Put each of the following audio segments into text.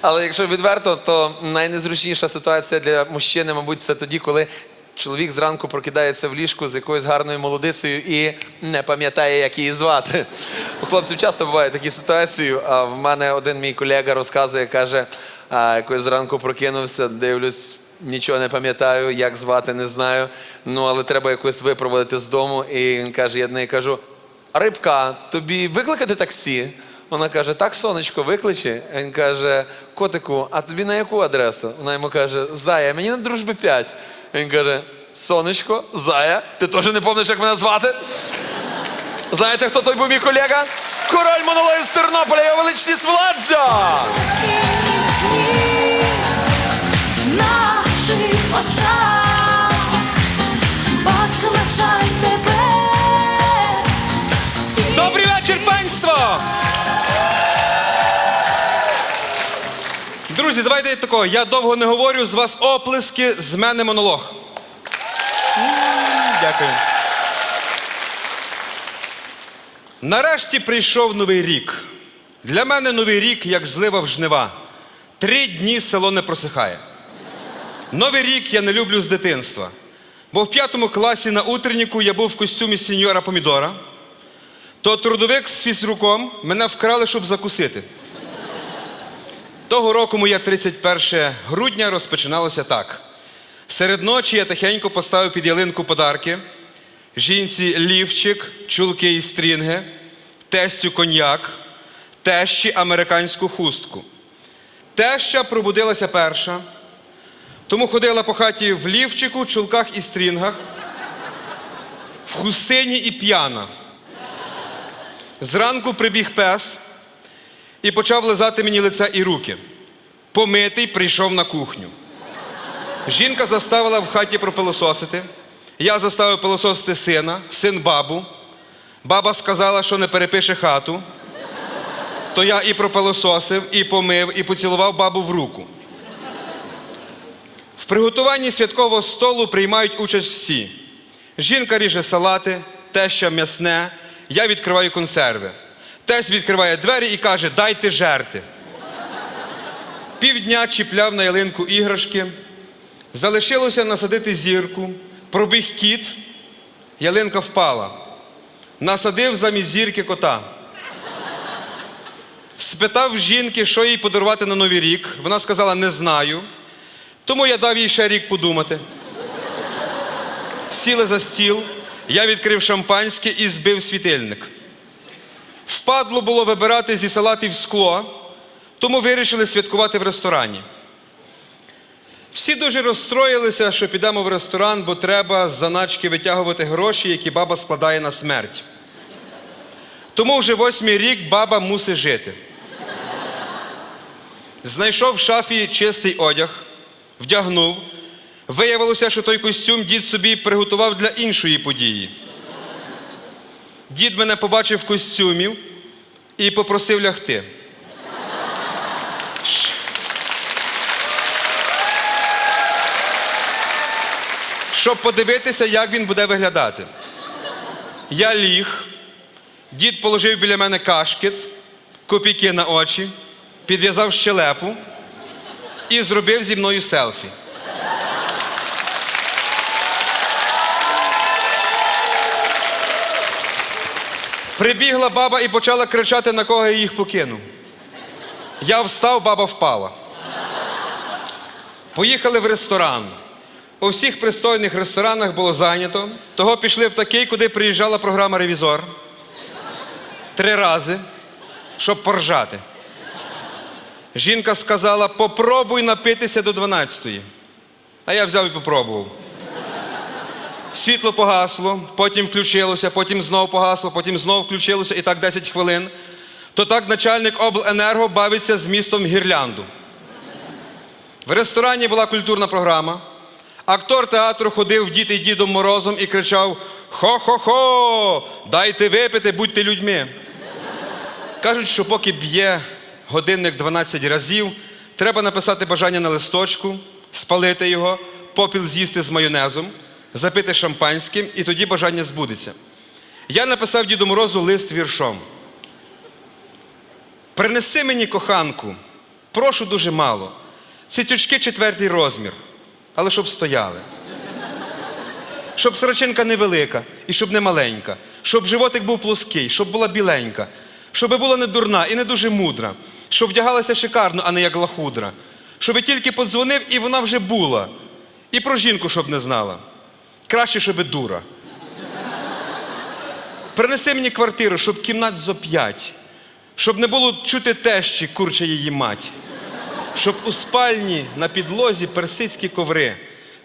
Але якщо відверто, то найнезручніша ситуація для мужчини, мабуть, це тоді, коли чоловік зранку прокидається в ліжку з якоюсь гарною молодицею і не пам'ятає, як її звати. У хлопців часто бувають такі ситуації. А в мене один мій колега розказує, каже, а, якось зранку прокинувся, дивлюсь. Нічого не пам'ятаю, як звати, не знаю. Ну, але треба якось випроводити з дому. І він каже, я неї кажу: Рибка, тобі викликати таксі? Вона каже, так, сонечко, викличе. Він каже, котику, а тобі на яку адресу? Вона йому каже, Зая, мені на дружби 5. Він каже, сонечко, Зая, ти теж не пам'ятаєш, як мене звати? Знаєте, хто той був мій колега? Король монологів з Тернополя, його величність Владзя! Друзі, давайте такого. Я довго не говорю, з вас оплески, з мене монолог. Дякую. Нарешті прийшов новий рік. Для мене новий рік як злива в жнива. Три дні село не просихає. Новий рік я не люблю з дитинства. Бо в п'ятому класі на утренніку я був в костюмі сеньора Помідора то трудовик з фізруком мене вкрали, щоб закусити. Того року моє 31 грудня розпочиналося так. Серед ночі я тихенько поставив під ялинку подарки. Жінці лівчик, чулки і стрінги, тестю коньяк, тещі американську хустку. Теща пробудилася перша, тому ходила по хаті в лівчику, чулках і стрінгах, в хустині і п'яна. Зранку прибіг пес і почав лизати мені лице і руки. Помитий прийшов на кухню. Жінка заставила в хаті пропилососити. Я заставив пилососити сина, син бабу. Баба сказала, що не перепише хату. То я і пропилососив, і помив, і поцілував бабу в руку. В приготуванні святкового столу приймають участь всі. Жінка ріже салати, теща м'ясне, я відкриваю консерви. Тесть відкриває двері і каже: дайте жерти. Півдня чіпляв на ялинку іграшки. Залишилося насадити зірку, пробіг кіт, ялинка впала. Насадив замість зірки кота. Спитав жінки, що їй подарувати на Новий рік. Вона сказала, не знаю. Тому я дав їй ще рік подумати. Сіли за стіл, я відкрив шампанське і збив світильник. Впадло було вибирати зі салатів скло, тому вирішили святкувати в ресторані. Всі дуже розстроїлися, що підемо в ресторан, бо треба з заначки витягувати гроші, які баба складає на смерть. Тому вже восьмий рік баба мусить жити. Знайшов в шафі чистий одяг, вдягнув. Виявилося, що той костюм дід собі приготував для іншої події. Дід мене побачив в костюмі і попросив лягти. Щоб подивитися, як він буде виглядати. Я ліг, дід положив біля мене кашкет, копійки на очі, підв'язав щелепу і зробив зі мною селфі. Прибігла баба і почала кричати, на кого я їх покинув. Я встав, баба впала. Поїхали в ресторан. У всіх пристойних ресторанах було зайнято. Того пішли в такий, куди приїжджала програма Ревізор. Три рази, щоб поржати. Жінка сказала: попробуй напитися до 12-ї. А я взяв і попробував. Світло погасло, потім включилося, потім знов погасло, потім знов включилося і так 10 хвилин. То так начальник обленерго бавиться з містом гірлянду. В ресторані була культурна програма. Актор театру ходив діти Дідом Морозом і кричав: Хо-хо-хо! Дайте випити, будьте людьми. Кажуть, що поки б'є годинник 12 разів, треба написати бажання на листочку, спалити його, попіл з'їсти з майонезом, запити шампанським, і тоді бажання збудеться. Я написав Діду Морозу лист віршом. Принеси мені коханку, прошу дуже мало. Цитючки четвертий розмір, але щоб стояли. Щоб сорочинка невелика і щоб не маленька, щоб животик був плоский, щоб була біленька, щоб була не дурна і не дуже мудра, щоб вдягалася шикарно, а не як лахудра, щоб тільки подзвонив і вона вже була. І про жінку, щоб не знала. Краще, щоб дура. Принеси мені квартиру, щоб кімнат зо п'ять, щоб не було чути тещі, курча її мать, щоб у спальні на підлозі персидські коври.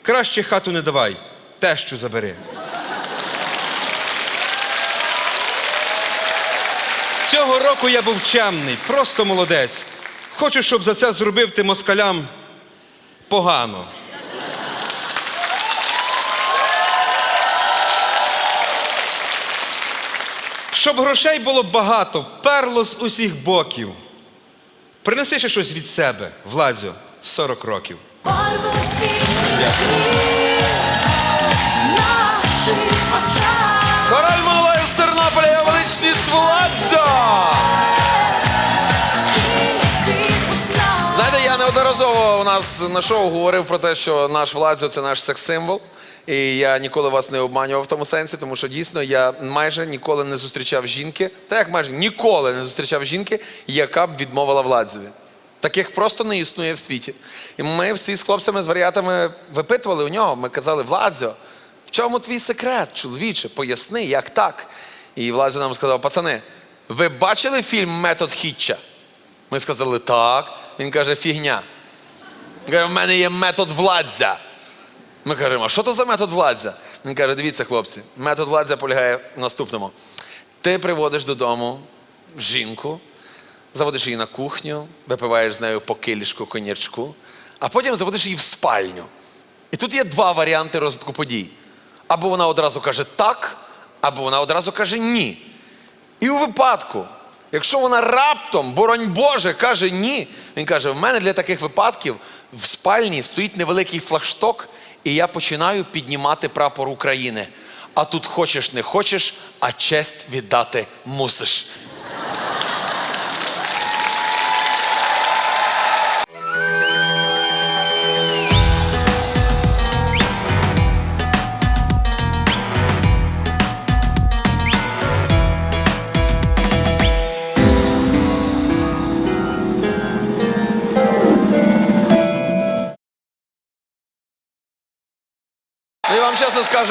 Краще хату не давай, тещу забери. Цього року я був чемний, просто молодець. Хочу, щоб за це зробив ти москалям погано. Щоб грошей було багато, перло з усіх боків. Принеси ще щось від себе, Владзю, 40 років. Король Малаю з Тернополя, я величність Владзо! Знаєте, я неодноразово у нас на шоу говорив про те, що наш Владзо це наш секс-символ. І я ніколи вас не обманював в тому сенсі, тому що дійсно я майже ніколи не зустрічав жінки, та як майже ніколи не зустрічав жінки, яка б відмовила Владзові. Таких просто не існує в світі. І ми всі з хлопцями, з варіатами випитували у нього. Ми казали, Владзо, в чому твій секрет, чоловіче? Поясни, як так? І Владзо нам сказав, пацани, ви бачили фільм Метод Хітча? Ми сказали, так. Він каже, фігня. Він каже, в мене є метод владзя. Ми кажемо, а що то за метод владзя? Він каже, дивіться, хлопці, метод владзя полягає в наступному. Ти приводиш додому жінку, заводиш її на кухню, випиваєш з нею по килішку а потім заводиш її в спальню. І тут є два варіанти розвитку подій. Або вона одразу каже так, або вона одразу каже ні. І у випадку, якщо вона раптом, боронь Боже, каже ні, він каже: в мене для таких випадків в спальні стоїть невеликий флагшток, і я починаю піднімати прапор України. А тут хочеш не хочеш, а честь віддати мусиш. Чесно скажу,